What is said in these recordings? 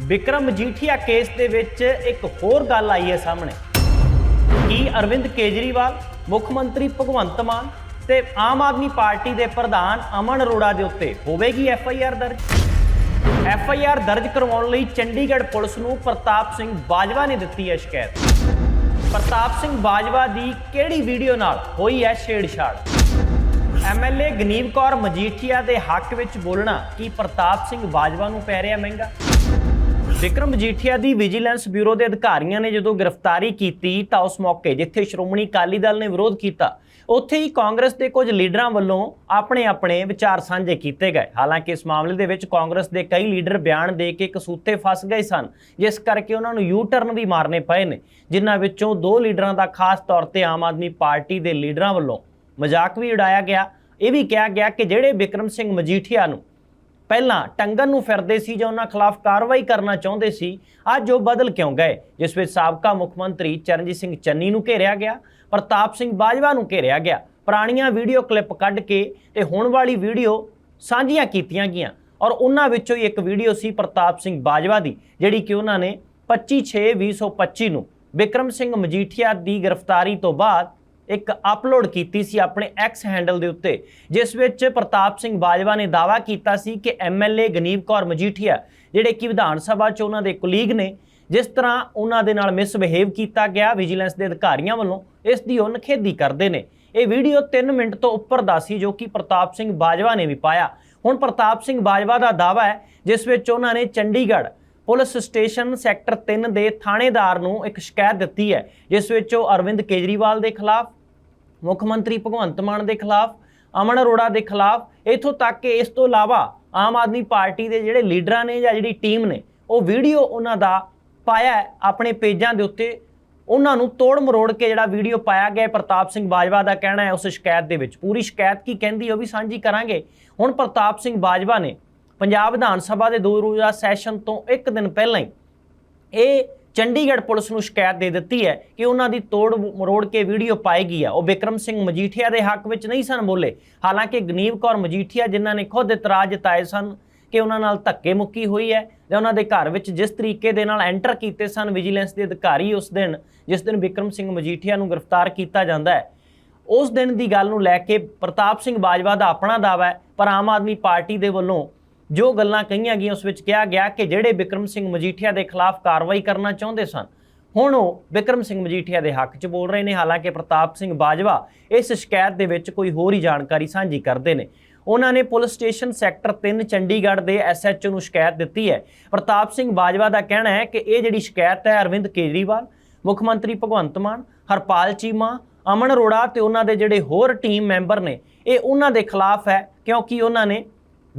Vikram Majithia case ਦੇ ਵਿੱਚ ਇੱਕ ਹੋਰ ਗੱਲ ਆਈ ਹੈ ਸਾਹਮਣੇ। ਕੀ ਅਰਵਿੰਦ ਕੇਜਰੀਵਾਲ, ਮੁੱਖ ਮੰਤਰੀ ਭਗਵੰਤ ਮਾਨ ਤੇ ਆਮ ਆਦਮੀ ਪਾਰਟੀ ਦੇ ਪ੍ਰਧਾਨ ਅਮਨ ਅਰੋੜਾ ਦੇ ਉੱਤੇ ਹੋਵੇਗੀ ਐਫ ਆਈ ਆਰ ਦਰਜ? ਐਫ ਆਈ ਆਰ ਦਰਜ ਕਰਵਾਉਣ ਲਈ ਚੰਡੀਗੜ੍ਹ ਪੁਲਿਸ ਨੂੰ ਪ੍ਰਤਾਪ ਸਿੰਘ ਬਾਜਵਾ ਨੇ ਦਿੱਤੀ ਹੈ ਸ਼ਿਕਾਇਤ। ਪ੍ਰਤਾਪ ਸਿੰਘ ਬਾਜਵਾ ਦੀ ਕਿਹੜੀ ਵੀਡੀਓ ਨਾਲ ਹੋਈ ਹੈ ਛੇੜਛਾੜ? ਐਮਐਲਏ ਗਨੀਵ ਕੌਰ ਮਜੀਠੀਆ ਦੇ ਹੱਕ ਵਿੱਚ ਬੋਲਣਾ ਕੀ ਪ੍ਰਤਾਪ ਸਿੰਘ ਬਾਜਵਾ ਨੂੰ ਪੈ ਰਿਹਾ ਮਹਿੰਗਾ? ਵਿਕਰਮ ਮਜੀਠੀਆ ਦੀ ਵਿਜੀਲੈਂਸ ਬਿਊਰੋ ਦੇ ਅਧਿਕਾਰੀਆਂ ਨੇ ਜਦੋਂ ਗ੍ਰਿਫਤਾਰੀ ਕੀਤੀ ਤਾਂ ਉਸ ਮੌਕੇ ਜਿੱਥੇ ਸ਼੍ਰੋਮਣੀ ਅਕਾਲੀ ਦਲ ਨੇ ਵਿਰੋਧ ਕੀਤਾ, ਉੱਥੇ ਹੀ ਕਾਂਗਰਸ ਦੇ ਕੁਝ ਲੀਡਰਾਂ ਵੱਲੋਂ ਆਪਣੇ ਆਪਣੇ ਵਿਚਾਰ ਸਾਂਝੇ ਕੀਤੇ ਗਏ। ਹਾਲਾਂਕਿ ਇਸ ਮਾਮਲੇ ਦੇ ਵਿੱਚ ਕਾਂਗਰਸ ਦੇ ਕਈ ਲੀਡਰ ਬਿਆਨ ਦੇ ਕੇ ਕਸੂਤੇ ਫਸ ਗਏ ਸਨ, ਜਿਸ ਕਰਕੇ ਉਹਨਾਂ ਨੂੰ ਯੂ ਟਰਨ ਵੀ ਮਾਰਨੇ ਪਏ ਨੇ, ਜਿਨ੍ਹਾਂ ਵਿੱਚੋਂ ਦੋ ਲੀਡਰਾਂ ਦਾ ਖਾਸ ਤੌਰ ਤੇ ਆਮ ਆਦਮੀ ਪਾਰਟੀ ਦੇ ਲੀਡਰਾਂ ਵੱਲੋਂ ਮਜ਼ਾਕ ਵੀ ਉਡਾਇਆ ਗਿਆ। ਇਹ ਵੀ ਕਿਹਾ ਗਿਆ ਕਿ ਜਿਹੜੇ ਵਿਕਰਮ ਸਿੰਘ ਮਜੀਠੀਆ ਨੂੰ ਪਹਿਲਾਂ ਟੰਗਨ ਨੂੰ ਫਿਰਦੇ ਸੀ ਜਾਂ ਉਹਨਾਂ ਖਿਲਾਫ ਕਾਰਵਾਈ ਕਰਨਾ ਚਾਹੁੰਦੇ ਸੀ, ਅੱਜ ਉਹ ਬਦਲ ਕਿਉਂ ਗਏ? ਜਿਸ ਵਿੱਚ ਸਾਬਕਾ ਮੁੱਖ ਮੰਤਰੀ ਚਰਨਜੀਤ ਸਿੰਘ ਚੰਨੀ ਨੂੰ ਘੇਰਿਆ ਗਿਆ, ਪ੍ਰਤਾਪ ਸਿੰਘ ਬਾਜਵਾ ਨੂੰ ਘੇਰਿਆ ਗਿਆ, ਪੁਰਾਣੀਆਂ ਵੀਡੀਓ ਕਲਿੱਪ ਕੱਢ ਕੇ ਤੇ ਹੁਣ ਵਾਲੀ ਵੀਡੀਓ ਸਾਂਝੀਆਂ ਕੀਤੀਆਂ ਗਈਆਂ। ਔਰ ਉਹਨਾਂ ਵਿੱਚੋਂ ਹੀ ਇੱਕ ਵੀਡੀਓ ਸੀ ਪ੍ਰਤਾਪ ਸਿੰਘ ਬਾਜਵਾ ਦੀ, ਜਿਹੜੀ ਕਿ ਉਹਨਾਂ ਨੇ 25/6/2025 ਨੂੰ ਵਿਕਰਮ ਸਿੰਘ ਮਜੀਠੀਆ ਦੀ ਗ੍ਰਿਫਤਾਰੀ ਤੋਂ ਬਾਅਦ ਇੱਕ ਅਪਲੋਡ ਕੀਤੀ ਸੀ ਆਪਣੇ ਐਕਸ ਹੈਂਡਲ ਦੇ ਉੱਤੇ, ਜਿਸ ਵਿੱਚ ਪ੍ਰਤਾਪ ਸਿੰਘ ਬਾਜਵਾ ਨੇ ਦਾਅਵਾ ਕੀਤਾ ਸੀ ਕਿ ਐਮਐਲਏ ਗਨੀਵ ਕੌਰ ਮਜੀਠੀਆ, ਜਿਹੜੇ ਕਿ ਵਿਧਾਨ ਸਭਾ 'ਚ ਉਹਨਾਂ ਦੇ ਕੁਲੀਗ ਨੇ, ਜਿਸ ਤਰ੍ਹਾਂ ਉਹਨਾਂ ਦੇ ਨਾਲ ਮਿਸਬਿਹੇਵ ਕੀਤਾ ਗਿਆ ਵਿਜੀਲੈਂਸ ਦੇ ਅਧਿਕਾਰੀਆਂ ਵੱਲੋਂ, ਇਸ ਦੀ ਉਹ ਨਿਖੇਧੀ ਕਰਦੇ ਨੇ। ਇਹ ਵੀਡੀਓ 3 ਮਿੰਟ ਤੋਂ ਉੱਪਰ ਦਾ ਸੀ, ਜੋ ਕਿ ਪ੍ਰਤਾਪ ਸਿੰਘ ਬਾਜਵਾ ਨੇ ਵੀ ਪਾਇਆ। ਹੁਣ ਪ੍ਰਤਾਪ ਸਿੰਘ ਬਾਜਵਾ ਦਾ ਦਾਅਵਾ ਹੈ, ਜਿਸ ਵਿੱਚ ਉਹਨਾਂ ਨੇ ਚੰਡੀਗੜ੍ਹ ਪੁਲਿਸ ਸਟੇਸ਼ਨ ਸੈਕਟਰ 3 ਦੇ ਥਾਣੇਦਾਰ ਨੂੰ ਇੱਕ ਸ਼ਿਕਾਇਤ ਦਿੱਤੀ ਹੈ, ਜਿਸ ਵਿੱਚ ਉਹ ਅਰਵਿੰਦ ਕੇਜਰੀਵਾਲ ਦੇ ਖਿਲਾਫ ਮੁੱਖ ਮੰਤਰੀ ਭਗਵੰਤ ਮਾਨ ਦੇ ਖਿਲਾਫ, ਅਮਨ ਅਰੋੜਾ ਦੇ ਖਿਲਾਫ, ਇਥੋਂ ਤੱਕ ਕਿ ਇਸ ਤੋਂ ਇਲਾਵਾ ਆਮ ਆਦਮੀ ਪਾਰਟੀ ਦੇ ਜਿਹੜੇ ਲੀਡਰਾਂ ਨੇ ਜਾਂ ਜਿਹੜੀ ਟੀਮ ਨੇ, ਉਹ ਵੀਡੀਓ ਉਹਨਾਂ ਦਾ ਪਾਇਆ ਆਪਣੇ ਪੇਜਾਂ ਦੇ ਉੱਤੇ। ਉਹਨਾਂ ਨੂੰ ਤੋੜ ਮਰੋੜ ਕੇ ਜਿਹੜਾ ਵੀਡੀਓ ਪਾਇਆ ਗਿਆ ਪ੍ਰਤਾਪ ਸਿੰਘ ਬਾਜਵਾ ਦਾ ਕਹਿਣਾ ਹੈ ਉਸ ਸ਼ਿਕਾਇਤ ਦੇ ਵਿੱਚ। ਪੂਰੀ ਸ਼ਿਕਾਇਤ ਕੀ ਕਹਿੰਦੀ, ਉਹ ਵੀ ਸਾਂਝੀ ਕਰਾਂਗੇ। ਹੁਣ ਪ੍ਰਤਾਪ ਸਿੰਘ ਬਾਜਵਾ ਨੇ ਪੰਜਾਬ ਵਿਧਾਨ ਸਭਾ ਦੇ ਦੋ ਰੋਜ਼ਾ ਸੈਸ਼ਨ ਤੋਂ ਇੱਕ ਦਿਨ ਪਹਿਲਾਂ ਹੀ ਇਹ ਚੰਡੀਗੜ੍ਹ ਪੁਲਿਸ ਨੂੰ ਸ਼ਿਕਾਇਤ ਦੇ ਦਿੱਤੀ ਹੈ ਕਿ ਉਹਨਾਂ ਦੀ ਤੋੜ ਮਰੋੜ ਕੇ ਵੀਡੀਓ ਪਾਏਗੀ ਹੈ। ਉਹ ਵਿਕਰਮ ਸਿੰਘ ਮਜੀਠੀਆ ਦੇ ਹੱਕ ਵਿੱਚ ਨਹੀਂ ਸਨ ਬੋਲੇ। ਹਾਲਾਂਕਿ ਗਨੀਵ ਕੌਰ ਮਜੀਠੀਆ, ਜਿਨ੍ਹਾਂ ਨੇ ਖੁਦ ਇਤਰਾਜ਼ ਜਤਾਏ ਸਨ ਕਿ ਉਹਨਾਂ ਨਾਲ ਧੱਕੇ ਮੁੱਕੀ ਹੋਈ ਹੈ ਜਾਂ ਉਹਨਾਂ ਦੇ ਘਰ ਵਿੱਚ ਜਿਸ ਤਰੀਕੇ ਦੇ ਨਾਲ ਐਂਟਰ ਕੀਤੇ ਸਨ, ਵਿਜੀਲੈਂਸ ਦੇ ਅਧਿਕਾਰੀ ਉਸ ਦਿਨ, ਜਿਸ ਦਿਨ ਵਿਕਰਮ ਸਿੰਘ ਮਜੀਠੀਆ ਨੂੰ ਗ੍ਰਿਫਤਾਰ ਕੀਤਾ ਜਾਂਦਾ ਹੈ। ਉਸ ਦਿਨ ਦੀ ਗੱਲ ਨੂੰ ਲੈ ਕੇ ਪ੍ਰਤਾਪ ਸਿੰਘ ਬਾਜਵਾ ਦਾ ਆਪਣਾ ਦਾਅਵਾ ਹੈ, ਪਰ ਆਮ ਆਦਮੀ ਪਾਰਟੀ ਦੇ ਵੱਲੋਂ ਜੋ ਗੱਲਾਂ ਕਹੀਆਂ ਗਈਆਂ, ਉਸ ਵਿੱਚ ਕਿਹਾ ਗਿਆ ਕਿ ਜਿਹੜੇ ਵਿਕਰਮ ਸਿੰਘ ਮਜੀਠੀਆ ਦੇ ਖਿਲਾਫ ਕਾਰਵਾਈ ਕਰਨਾ ਚਾਹੁੰਦੇ ਸਨ, ਹੁਣ ਉਹ ਵਿਕਰਮ ਸਿੰਘ ਮਜੀਠੀਆ ਦੇ ਹੱਕ 'ਚ ਬੋਲ ਰਹੇ ਨੇ। ਹਾਲਾਂਕਿ ਪ੍ਰਤਾਪ ਸਿੰਘ ਬਾਜਵਾ ਇਸ ਸ਼ਿਕਾਇਤ ਦੇ ਵਿੱਚ ਕੋਈ ਹੋਰ ਹੀ ਜਾਣਕਾਰੀ ਸਾਂਝੀ ਕਰਦੇ ਨੇ। ਉਹਨਾਂ ਨੇ ਪੁਲਿਸ ਸਟੇਸ਼ਨ ਸੈਕਟਰ 3 ਚੰਡੀਗੜ੍ਹ ਦੇ ਐਸਐਚਓ ਨੂੰ ਸ਼ਿਕਾਇਤ ਦਿੱਤੀ ਹੈ। ਪ੍ਰਤਾਪ ਸਿੰਘ ਬਾਜਵਾ ਦਾ ਕਹਿਣਾ ਹੈ ਕਿ ਇਹ ਜਿਹੜੀ ਸ਼ਿਕਾਇਤ ਹੈ, ਅਰਵਿੰਦ ਕੇਜਰੀਵਾਲ, ਮੁੱਖ ਮੰਤਰੀ ਭਗਵੰਤ ਮਾਨ, ਹਰਪਾਲ ਚੀਮਾ, ਅਮਨ ਅਰੋੜਾ ਤੇ ਉਹਨਾਂ ਦੇ ਜਿਹੜੇ ਹੋਰ ਟੀਮ ਮੈਂਬਰ ਨੇ, ਇਹ ਉਹਨਾਂ ਦੇ ਖਿਲਾਫ ਹੈ, ਕਿਉਂਕਿ ਉਹਨਾਂ ਨੇ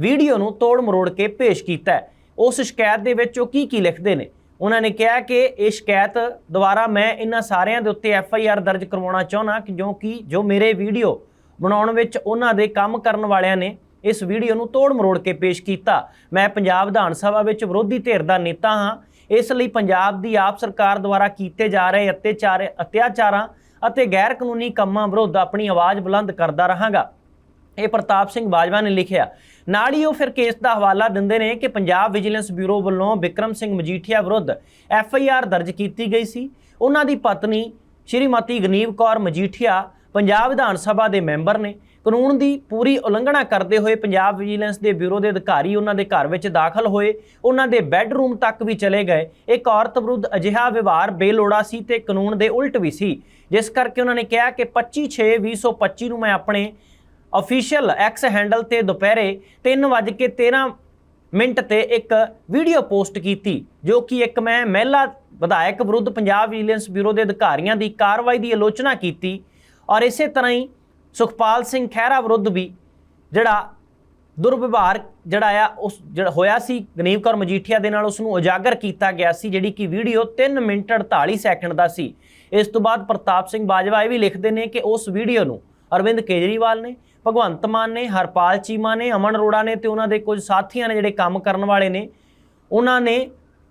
ਵੀਡੀਓ ਨੂੰ ਤੋੜ ਮਰੋੜ ਕੇ ਪੇਸ਼ ਕੀਤਾ ਉਸ ਸ਼ਿਕਾਇਤ ਦੇ ਵਿੱਚ ਉਹ ਕੀ ਕੀ ਲਿਖਦੇ ਨੇ? ਉਹਨਾਂ ਨੇ ਕਿਹਾ ਕਿ ਇਹ ਸ਼ਿਕਾਇਤ ਦੁਆਰਾ ਮੈਂ ਇਹਨਾਂ ਸਾਰਿਆਂ ਦੇ ਉੱਤੇ ਐਫ ਆਈ ਆਰ ਦਰਜ ਕਰਵਾਉਣਾ ਚਾਹੁੰਦਾ ਕਿ ਜੋ ਕਿ ਜੋ ਮੇਰੇ ਵੀਡੀਓ ਬਣਾਉਣ ਵਿੱਚ ਉਹਨਾਂ ਦੇ ਕੰਮ ਕਰਨ ਵਾਲਿਆਂ ਨੇ ਇਸ ਵੀਡੀਓ ਨੂੰ ਤੋੜ ਮਰੋੜ ਕੇ ਪੇਸ਼ ਕੀਤਾ। ਮੈਂ ਪੰਜਾਬ ਵਿਧਾਨ ਸਭਾ ਵਿੱਚ ਵਿਰੋਧੀ ਧਿਰ ਦਾ ਨੇਤਾ ਹਾਂ। ਇਸ ਲਈ ਪੰਜਾਬ ਦੀ ਆਪ ਸਰਕਾਰ ਦੁਆਰਾ ਕੀਤੇ ਜਾ ਰਹੇ ਅਤਿਆਚਾਰ ਅਤਿਆਚਾਰਾਂ ਅਤੇ ਗੈਰ ਕਾਨੂੰਨੀ ਕੰਮਾਂ ਵਿਰੁੱਧ ਆਪਣੀ ਆਵਾਜ਼ ਬੁਲੰਦ ਕਰਦਾ ਰਹਾਂਗਾ। ਇਹ ਪ੍ਰਤਾਪ ਸਿੰਘ ਬਾਜਵਾ ਨੇ ਲਿਖਿਆ। ਨਾਲ ਹੀ ਉਹ ਫਿਰ ਕੇਸ ਦਾ ਹਵਾਲਾ ਦਿੰਦੇ ਨੇ ਕਿ ਪੰਜਾਬ ਵਿਜੀਲੈਂਸ ਬਿਊਰੋ ਵੱਲੋਂ ਵਿਕਰਮ ਸਿੰਘ ਮਜੀਠੀਆ ਵਿਰੁੱਧ ਐਫ ਆਈ ਆਰ ਦਰਜ ਕੀਤੀ ਗਈ ਸੀ। ਉਹਨਾਂ ਦੀ ਪਤਨੀ ਸ਼੍ਰੀਮਤੀ ਗਨੀਵ ਕੌਰ ਮਜੀਠੀਆ ਪੰਜਾਬ ਵਿਧਾਨ ਸਭਾ ਦੇ ਮੈਂਬਰ ਨੇ। ਕਾਨੂੰਨ ਦੀ ਪੂਰੀ ਉਲੰਘਣਾ ਕਰਦੇ ਹੋਏ ਪੰਜਾਬ ਵਿਜੀਲੈਂਸ ਦੇ ਬਿਊਰੋ ਦੇ ਅਧਿਕਾਰੀ ਉਹਨਾਂ ਦੇ ਘਰ ਵਿੱਚ ਦਾਖਲ ਹੋਏ। ਉਹਨਾਂ ਦੇ ਬੈੱਡਰੂਮ ਤੱਕ ਵੀ ਚਲੇ ਗਏ। ਇੱਕ ਔਰਤ ਵਿਰੁੱਧ ਅਜਿਹਾ ਵਿਵਹਾਰ ਬੇਲੋੜਾ ਸੀ ਤੇ ਕਾਨੂੰਨ ਦੇ ਉਲਟ ਵੀ ਸੀ। ਜਿਸ ਕਰਕੇ ਉਹਨਾਂ ਨੇ ਕਿਹਾ ਕਿ 25/6/2025 ਨੂੰ ਮੈਂ ਆਪਣੇ ਅਫੀਸ਼ੀਅਲ ਐਕਸ ਹੈਂਡਲ ਤੇ ਦੁਪਹਿਰੇ 3:13 ਮਿੰਟ ਤੇ ਇੱਕ ਵੀਡੀਓ ਪੋਸਟ ਕੀਤੀ, ਜੋ ਕਿ ਇੱਕ ਮੈਂ ਮਹਿਲਾ ਵਿਧਾਇਕ ਵਿਰੁੱਧ ਪੰਜਾਬ ਵਿਜੀਲੈਂਸ ਬਿਊਰੋ ਦੇ ਅਧਿਕਾਰੀਆਂ ਦੀ ਕਾਰਵਾਈ ਦੀ ਆਲੋਚਨਾ ਕੀਤੀ ਔਰ ਇਸੇ ਤਰ੍ਹਾਂ ਹੀ ਸੁਖਪਾਲ ਸਿੰਘ ਖਹਿਰਾ ਵਿਰੁੱਧ ਵੀ ਜਿਹੜਾ ਦੁਰਵਿਵਹਾਰ ਜਿਹੜਾ ਆ, ਉਸ ਜਿਹੜਾ ਹੋਇਆ ਸੀ, ਗਨੀਵ ਕੌਰ ਮਜੀਠੀਆ ਦੇ ਨਾਲ ਉਸ ਨੂੰ ਉਜਾਗਰ ਕੀਤਾ ਗਿਆ ਸੀ, ਜਿਹੜੀ ਕਿ ਵੀਡੀਓ 3 ਮਿੰਟ 48 ਸੈਕਿੰਡ ਦਾ ਸੀ। ਇਸ ਤੋਂ ਬਾਅਦ ਪ੍ਰਤਾਪ ਸਿੰਘ ਬਾਜਵਾ ਇਹ ਵੀ ਲਿਖਦੇ ਨੇ ਕਿ ਉਸ ਵੀਡੀਓ ਨੂੰ ਅਰਵਿੰਦ ਕੇਜਰੀਵਾਲ ਨੇ ਭਗਵੰਤ ਮਾਨ ਨੇ, ਹਰਪਾਲ ਚੀਮਾ ਨੇ, ਅਮਨ ਅਰੋੜਾ ਨੇ ਤੇ ਉਹਨਾਂ ਦੇ ਕੁਝ ਸਾਥੀਆਂ ਨੇ ਜਿਹੜੇ ਕੰਮ ਕਰਨ ਵਾਲੇ ਨੇ, ਉਹਨਾਂ ਨੇ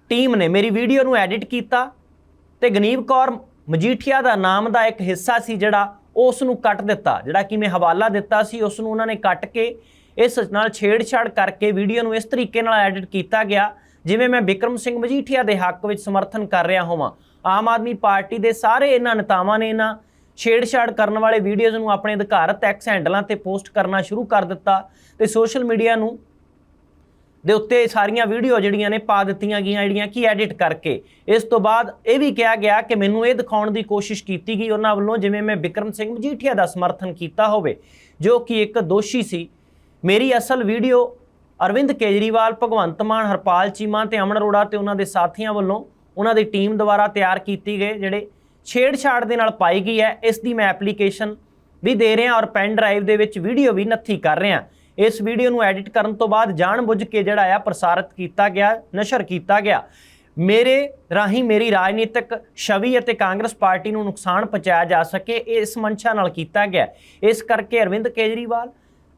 ਟੀਮ ਨੇ ਮੇਰੀ ਵੀਡੀਓ ਨੂੰ ਐਡਿਟ ਕੀਤਾ ਤੇ ਗਨੀਵ ਕੌਰ ਮਜੀਠੀਆ ਦਾ ਨਾਮ ਦਾ ਇੱਕ ਹਿੱਸਾ ਸੀ ਜਿਹੜਾ ਉਸ ਨੂੰ ਕੱਟ ਦਿੱਤਾ, ਜਿਹੜਾ ਕਿ ਮੈਂ ਹਵਾਲਾ ਦਿੱਤਾ ਸੀ, ਉਸ ਨੂੰ ਉਹਨਾਂ ਨੇ ਕੱਟ ਕੇ ਇਸ ਨਾਲ ਛੇੜਛਾੜ ਕਰਕੇ ਵੀਡੀਓ ਨੂੰ ਇਸ ਤਰੀਕੇ ਨਾਲ ਐਡਿਟ ਕੀਤਾ ਗਿਆ, ਜਿਵੇਂ ਮੈਂ ਵਿਕਰਮ ਸਿੰਘ ਮਜੀਠੀਆ ਦੇ ਹੱਕ ਵਿੱਚ ਸਮਰਥਨ ਕਰ ਰਿਹਾ ਹੋਵਾਂ। ਆਮ ਆਦਮੀ ਪਾਰਟੀ ਦੇ ਸਾਰੇ ਇਹਨਾਂ ਨੇਤਾਵਾਂ ਨੇ ਇਹਨਾਂ ਛੇੜਛਾੜ ਕਰਨ ਵਾਲੇ ਵੀਡੀਓਜ਼ ਨੂੰ ਆਪਣੇ ਅਧਿਕਾਰਤ ਐਕਸ ਹੈਂਡਲਾਂ ਤੇ ਪੋਸਟ ਕਰਨਾ ਸ਼ੁਰੂ ਕਰ ਦਿੱਤਾ ਤੇ ਸੋਸ਼ਲ ਮੀਡੀਆ ਨੂੰ ਦੇ ਉੱਤੇ ਸਾਰੀਆਂ ਵੀਡੀਓ ਜਿਹੜੀਆਂ ਨੇ ਪਾ ਦਿੱਤੀਆਂ ਗਈਆਂ, ਜਿਹੜੀਆਂ ਕਿ ਐਡਿਟ ਕਰਕੇ। ਇਸ ਤੋਂ ਬਾਅਦ ਇਹ ਵੀ ਕਿਹਾ ਗਿਆ ਕਿ ਮੈਨੂੰ ਇਹ ਦਿਖਾਉਣ ਦੀ ਕੋਸ਼ਿਸ਼ ਕੀਤੀ ਗਈ। ਉਹਨਾਂ ਵੱਲੋਂ ਜਿਵੇਂ ਮੈਂ ਵਿਕਰਮ ਸਿੰਘ ਮਜੀਠੀਆ ਦਾ ਸਮਰਥਨ ਕੀਤਾ ਹੋਵੇ, ਜੋ ਕਿ ਇੱਕ ਦੋਸ਼ੀ ਸੀ, ਮੇਰੀ ਅਸਲ ਵੀਡੀਓ ਅਰਵਿੰਦ ਕੇਜਰੀਵਾਲ, ਭਗਵੰਤ ਮਾਨ, ਹਰਪਾਲ ਚੀਮਾ ਤੇ ਅਮਨ ਅਰੋੜਾ ਤੇ ਉਹਨਾਂ ਦੇ ਸਾਥੀਆਂ ਵੱਲੋਂ ਉਹਨਾਂ ਦੀ ਟੀਮ ਦੁਆਰਾ ਤਿਆਰ ਕੀਤੀ ਗਏ, ਜਿਹੜੇ ਛੇੜਛਾੜ ਦੇ ਨਾਲ ਪਾਈ ਗਈ ਹੈ। ਇਸ ਦੀ ਮੈਂ ਐਪਲੀਕੇਸ਼ਨ ਵੀ ਦੇ ਰਿਹਾ ਔਰ ਪੈਨ ਡਰਾਈਵ ਦੇ ਵਿੱਚ ਵੀਡੀਓ ਵੀ ਨੱਥੀ ਕਰ ਰਿਹਾ। ਇਸ ਵੀਡੀਓ ਨੂੰ ਐਡਿਟ ਕਰਨ ਤੋਂ ਬਾਅਦ ਜਾਣਬੁੱਝ ਕੇ ਜਿਹੜਾ ਆ ਪ੍ਰਸਾਰਿਤ ਕੀਤਾ ਗਿਆ, ਨਸ਼ਰ ਕੀਤਾ ਗਿਆ। ਮੇਰੇ ਰਾਹੀਂ ਮੇਰੀ ਰਾਜਨੀਤਿਕ ਛਵੀ ਅਤੇ ਕਾਂਗਰਸ ਪਾਰਟੀ ਨੂੰ ਨੁਕਸਾਨ ਪਹੁੰਚਾਇਆ ਜਾ ਸਕੇ, ਇਹ ਇਸ ਮਨਸ਼ਾ ਨਾਲ ਕੀਤਾ ਗਿਆ। ਇਸ ਕਰਕੇ ਅਰਵਿੰਦ ਕੇਜਰੀਵਾਲ,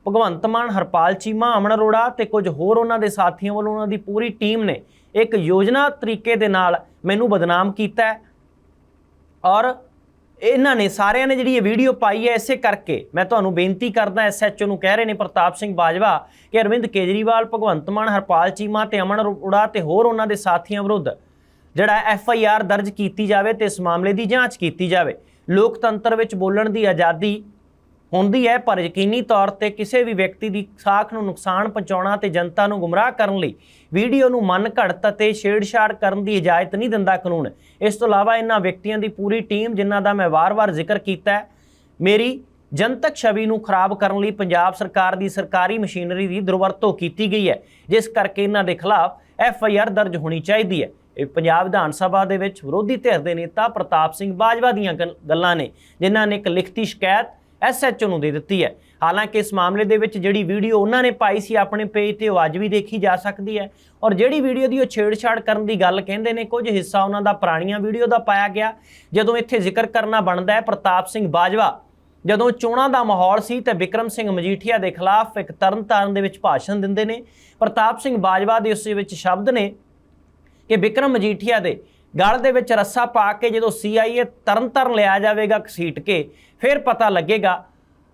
ਭਗਵੰਤ ਮਾਨ, ਹਰਪਾਲ ਚੀਮਾ, ਅਮਨ ਅਰੋੜਾ ਤੇ ਕੁਝ ਹੋਰ ਉਹਨਾਂ ਦੇ ਸਾਥੀਆਂ ਵੱਲੋਂ ਉਹਨਾਂ ਦੀ ਪੂਰੀ ਟੀਮ ਨੇ ਇੱਕ ਯੋਜਨਾ ਤਰੀਕੇ ਦੇ ਨਾਲ ਮੈਨੂੰ ਬਦਨਾਮ ਕੀਤਾ ਔਰ ਇਹਨਾਂ ਨੇ ਸਾਰਿਆਂ ਨੇ ਜਿਹੜੀ ਇਹ ਵੀਡੀਓ ਪਾਈ ਹੈ ਇਸੇ ਕਰਕੇ ਮੈਂ ਤੁਹਾਨੂੰ ਬੇਨਤੀ ਕਰਦਾ ਐਸਐਚਓ ਨੂੰ ਕਹਿ ਰਹੇ ਨੇ ਪ੍ਰਤਾਪ ਸਿੰਘ ਬਾਜਵਾ ਕਿ ਅਰਵਿੰਦ ਕੇਜਰੀਵਾਲ, ਭਗਵੰਤ ਮਾਨ, ਹਰਪਾਲ ਚੀਮਾ ਤੇ ਅਮਨ ਅਰੋੜਾ ਤੇ ਹੋਰ ਉਹਨਾਂ ਦੇ ਸਾਥੀਆਂ ਵਿਰੁੱਧ ਜਿਹੜਾ ਐਫ ਆਈ ਆਰ ਦਰਜ ਕੀਤੀ ਜਾਵੇ ਤੇ ਇਸ ਮਾਮਲੇ ਦੀ ਜਾਂਚ ਕੀਤੀ ਜਾਵੇ। ਲੋਕਤੰਤਰ ਵਿੱਚ ਬੋਲਣ ਦੀ ਆਜ਼ਾਦੀ ਹੁੰਦੀ ਹੈ, ਪਰ ਯਕੀਨੀ ਤੌਰ ਤੇ ਕਿਸੇ ਵੀ ਵਿਅਕਤੀ ਦੀ ਸਾਖ ਨੂੰ ਨੁਕਸਾਨ ਪਹੁੰਚਾਉਣਾ ਤੇ ਜਨਤਾ ਨੂੰ ਗੁੰਮਰਾਹ ਕਰਨ ਲਈ ਵੀਡੀਓ ਨੂੰ ਮਨ ਘੜਤ ਅਤੇ ਛੇੜਛਾੜ ਕਰਨ ਦੀ ਇਜਾਜ਼ਤ ਨਹੀਂ ਦਿੰਦਾ ਕਾਨੂੰਨ। ਇਸ ਤੋਂ ਇਲਾਵਾ ਇਹਨਾਂ ਵਿਅਕਤੀਆਂ ਦੀ ਪੂਰੀ ਟੀਮ ਜਿਨ੍ਹਾਂ ਦਾ ਮੈਂ ਵਾਰ-ਵਾਰ ਜ਼ਿਕਰ ਕੀਤਾ ਹੈ, ਮੇਰੀ ਜਨਤਕ ਛਵੀ ਨੂੰ ਖਰਾਬ ਕਰਨ ਲਈ ਪੰਜਾਬ ਸਰਕਾਰ ਦੀ ਸਰਕਾਰੀ ਮਸ਼ੀਨਰੀ ਦੀ ਦੁਰਵਰਤੋਂ ਕੀਤੀ ਗਈ ਹੈ, ਜਿਸ ਕਰਕੇ ਇਹਨਾਂ ਦੇ ਖਿਲਾਫ ਐਫ ਆਈ ਆਰ ਦਰਜ ਹੋਣੀ ਚਾਹੀਦੀ ਹੈ। ਇਹ ਪੰਜਾਬ ਵਿਧਾਨ ਸਭਾ ਦੇ ਵਿੱਚ ਵਿਰੋਧੀ ਧਿਰ ਦੇ ਨੇਤਾ ਪ੍ਰਤਾਪ ਸਿੰਘ ਬਾਜਵਾ ਦੀਆਂ ਗੱਲ- ਗੱਲਾਂ ਨੇ, ਜਿਨ੍ਹਾਂ ਨੇ ਇੱਕ ਲਿਖਤੀ ਸ਼ਿਕਾਇਤ ਐਸਐਚਓ ਨੂੰ ਦੇ ਦਿੱਤੀ ਹੈ। ਹਾਲਾਂਕਿ ਇਸ ਮਾਮਲੇ ਦੇ ਵਿੱਚ ਜਿਹੜੀ ਵੀਡੀਓ ਉਹਨਾਂ ਨੇ ਪਾਈ ਸੀ ਆਪਣੇ ਪੇਜ ਤੇ, ਉਹ ਅੱਜ ਵੀ ਦੇਖੀ ਜਾ ਸਕਦੀ ਹੈ। ਔਰ ਜਿਹੜੀ ਵੀਡੀਓ ਦੀ ਉਹ ਛੇੜਛਾੜ ਕਰਨ ਦੀ ਗੱਲ ਕਹਿੰਦੇ ਨੇ, ਕੁਝ ਹਿੱਸਾ ਉਹਨਾਂ ਦਾ ਪੁਰਾਣੀਆਂ ਵੀਡੀਓ ਦਾ ਪਾਇਆ ਗਿਆ। ਜਦੋਂ ਇੱਥੇ ਜ਼ਿਕਰ ਕਰਨਾ ਬਣਦਾ ਹੈ, ਪ੍ਰਤਾਪ ਸਿੰਘ ਬਾਜਵਾ, ਜਦੋਂ ਚੋਣਾਂ ਦਾ ਮਾਹੌਲ ਸੀ ਤੇ ਵਿਕਰਮ ਸਿੰਘ ਮਜੀਠੀਆ ਦੇ ਖਿਲਾਫ ਇੱਕ ਤਰਨਤਾਰਨ ਦੇ ਵਿੱਚ ਭਾਸ਼ਣ ਦਿੰਦੇ ਨੇ। ਪ੍ਰਤਾਪ ਸਿੰਘ ਬਾਜਵਾ ਦੇ ਉਸ ਵਿੱਚ ਸ਼ਬਦ ਨੇ ਕਿ ਵਿਕਰਮ ਮਜੀਠੀਆ ਦੇ ਗਲ ਦੇ ਵਿੱਚ ਰੱਸਾ ਪਾ ਕੇ ਜਦੋਂ ਸੀਆਈਏ ਤਰਨਤਾਰਨ ਲਿਆ ਜਾਵੇਗਾ ਘਸੀਟ ਕੇ, ਫਿਰ ਪਤਾ ਲੱਗੇਗਾ।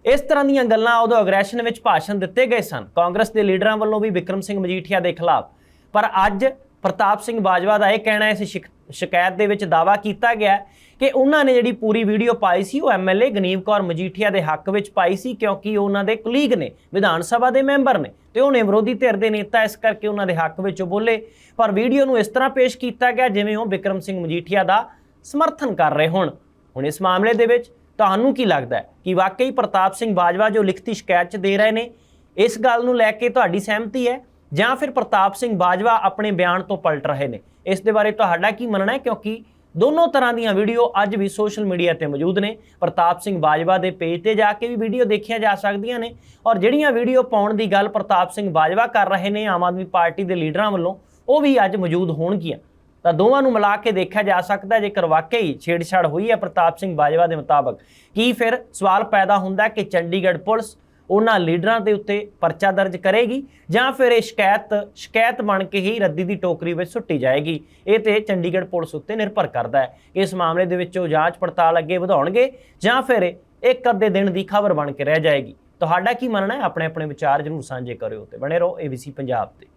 ਇਸ ਤਰ੍ਹਾਂ ਦੀਆਂ ਗੱਲਾਂ ਉਦੋਂ ਅਗਰੈਸ਼ਨ ਵਿੱਚ ਭਾਸ਼ਣ ਦਿੱਤੇ ਗਏ ਸਨ। ਕਾਂਗਰਸ ਦੇ ਲੀਡਰਾਂ ਵੱਲੋਂ ਵੀ ਵਿਕਰਮ ਸਿੰਘ ਮਜੀਠੀਆ ਦੇ ਖਿਲਾਫ। ਪਰ ਅੱਜ ਪ੍ਰਤਾਪ ਸਿੰਘ ਬਾਜਵਾ ਦਾ ਇਹ ਕਹਿਣਾ ਹੈ ਇਸ ਸ਼ਿਕਾਇਤ ਦੇ ਵਿੱਚ ਦਾਵਾ ਕੀਤਾ ਗਿਆ ਕਿ ਉਹਨਾਂ ਨੇ ਜਿਹੜੀ ਪੂਰੀ ਵੀਡੀਓ ਪਾਈ ਸੀ, ਉਹ ਐਮਐਲਏ ਗਨੀਵ ਕੌਰ ਮਜੀਠੀਆ ਦੇ ਹੱਕ ਵਿੱਚ ਪਾਈ ਸੀ, ਕਿਉਂਕਿ ਉਹ ਉਹਨਾਂ ਦੇ ਕਲੀਗ ਨੇ, ਵਿਧਾਨ ਸਭਾ ਦੇ ਮੈਂਬਰ ਨੇ, ਤੇ ਉਹਨੇ ਵਿਰੋਧੀ ਧਿਰ ਦੇ ਨੇਤਾ ਇਸ ਕਰਕੇ ਉਹਨਾਂ ਦੇ ਹੱਕ ਵਿੱਚ ਉਹ ਬੋਲੇ। ਪਰ ਵੀਡੀਓ ਨੂੰ ਇਸ ਤਰ੍ਹਾਂ ਪੇਸ਼ ਕੀਤਾ ਗਿਆ ਜਿਵੇਂ ਉਹ ਵਿਕਰਮ ਸਿੰਘ ਮਜੀਠੀਆ ਦਾ ਸਮਰਥਨ ਕਰ ਰਹੇ ਹੋਣ। ਹੁਣ ਇਸ ਮਾਮਲੇ ਦੇ ਵਿੱਚ ਤੁਹਾਨੂੰ ਕੀ ਲੱਗਦਾ ਹੈ ਕਿ ਵਾਕਈ ਪ੍ਰਤਾਪ ਸਿੰਘ ਬਾਜਵਾ ਜੋ ਲਿਖਤੀ ਸ਼ਿਕਾਇਤ ਚ ਦੇ ਰਹੇ ਨੇ, ਇਸ ਗੱਲ ਨੂੰ ਲੈ ਕੇ ਤੁਹਾਡੀ ਸਹਿਮਤੀ ਹੈ? ਜਾਂ ਫਿਰ ਪ੍ਰਤਾਪ ਸਿੰਘ ਬਾਜਵਾ ਆਪਣੇ ਬਿਆਨ ਤੋਂ ਪਲਟ ਰਹੇ ਨੇ। ਇਸ ਦੇ ਬਾਰੇ ਤੁਹਾਡਾ ਕੀ ਮੰਨਣਾ ਹੈ? ਕਿਉਂਕਿ ਦੋਨੋਂ ਤਰ੍ਹਾਂ ਦੀਆਂ ਵੀਡੀਓ ਅੱਜ ਵੀ ਸੋਸ਼ਲ ਮੀਡੀਆ ਤੇ ਮੌਜੂਦ ਨੇ। ਪ੍ਰਤਾਪ ਸਿੰਘ ਬਾਜਵਾ ਦੇ ਪੇਜ ਤੇ ਜਾ ਕੇ ਵੀ ਵੀਡੀਓ ਦੇਖੀਆਂ ਜਾ ਸਕਦੀਆਂ ਨੇ। ਔਰ ਜਿਹੜੀਆਂ ਵੀਡੀਓ ਪਾਉਣ ਦੀ ਗੱਲ ਪ੍ਰਤਾਪ ਸਿੰਘ ਬਾਜਵਾ ਕਰ ਰਹੇ ਨੇ ਆਮ ਆਦਮੀ ਪਾਰਟੀ ਦੇ ਲੀਡਰਾਂ ਵੱਲੋਂ, ਉਹ ਵੀ ਅੱਜ ਮੌਜੂਦ ਹੋਣਗੀਆਂ। ਤਾਂ ਦੋਵਾਂ ਨੂੰ ਮਿਲਾ ਕੇ ਦੇਖਿਆ ਜਾ ਸਕਦਾ ਜੇਕਰ ਵਾਕਈ ਛੇੜਛਾੜ ਹੋਈ ਹੈ ਪ੍ਰਤਾਪ ਸਿੰਘ ਬਾਜਵਾ ਦੇ ਮੁਤਾਬਕ। ਕੀ ਫਿਰ ਸਵਾਲ ਪੈਦਾ ਹੁੰਦਾ ਕਿ ਚੰਡੀਗੜ੍ਹ ਪੁਲਿਸ ਉਹਨਾਂ ਲੀਡਰਾਂ ਦੇ ਉੱਤੇ ਪਰਚਾ ਦਰਜ ਕਰੇਗੀ ਜਾਂ ਫਿਰ ਇਹ ਸ਼ਿਕਾਇਤ ਸ਼ਿਕਾਇਤ ਬਣ ਕੇ ਹੀ ਰੱਦੀ ਦੀ ਟੋਕਰੀ ਵਿੱਚ ਸੁੱਟੀ ਜਾਏਗੀ। ਇਹ ਤੇ ਚੰਡੀਗੜ੍ਹ ਪੁਲਿਸ ਉੱਤੇ ਨਿਰਭਰ ਕਰਦਾ ਹੈ। ਕਿ ਇਸ ਮਾਮਲੇ ਦੇ ਵਿੱਚ ਉਹ ਜਾਂਚ ਪੜਤਾਲ ਅੱਗੇ ਵਧਾਉਣਗੇ ਜਾਂ ਫਿਰ ਇੱਕ ਅੱਧੇ ਦਿਨ ਦੀ ਖਬਰ ਬਣ ਕੇ ਰਹਿ ਜਾਏਗੀ। ਤੁਹਾਡਾ ਕੀ ਮੰਨਣਾ ਹੈ? ਆਪਣੇ ਆਪਣੇ ਵਿਚਾਰ ਜਰੂਰ ਸਾਂਝੇ ਕਰਿਓ ਤੇ ਬਣੇ ਰਹੋ ABC ਪੰਜਾਬ ਤੇ।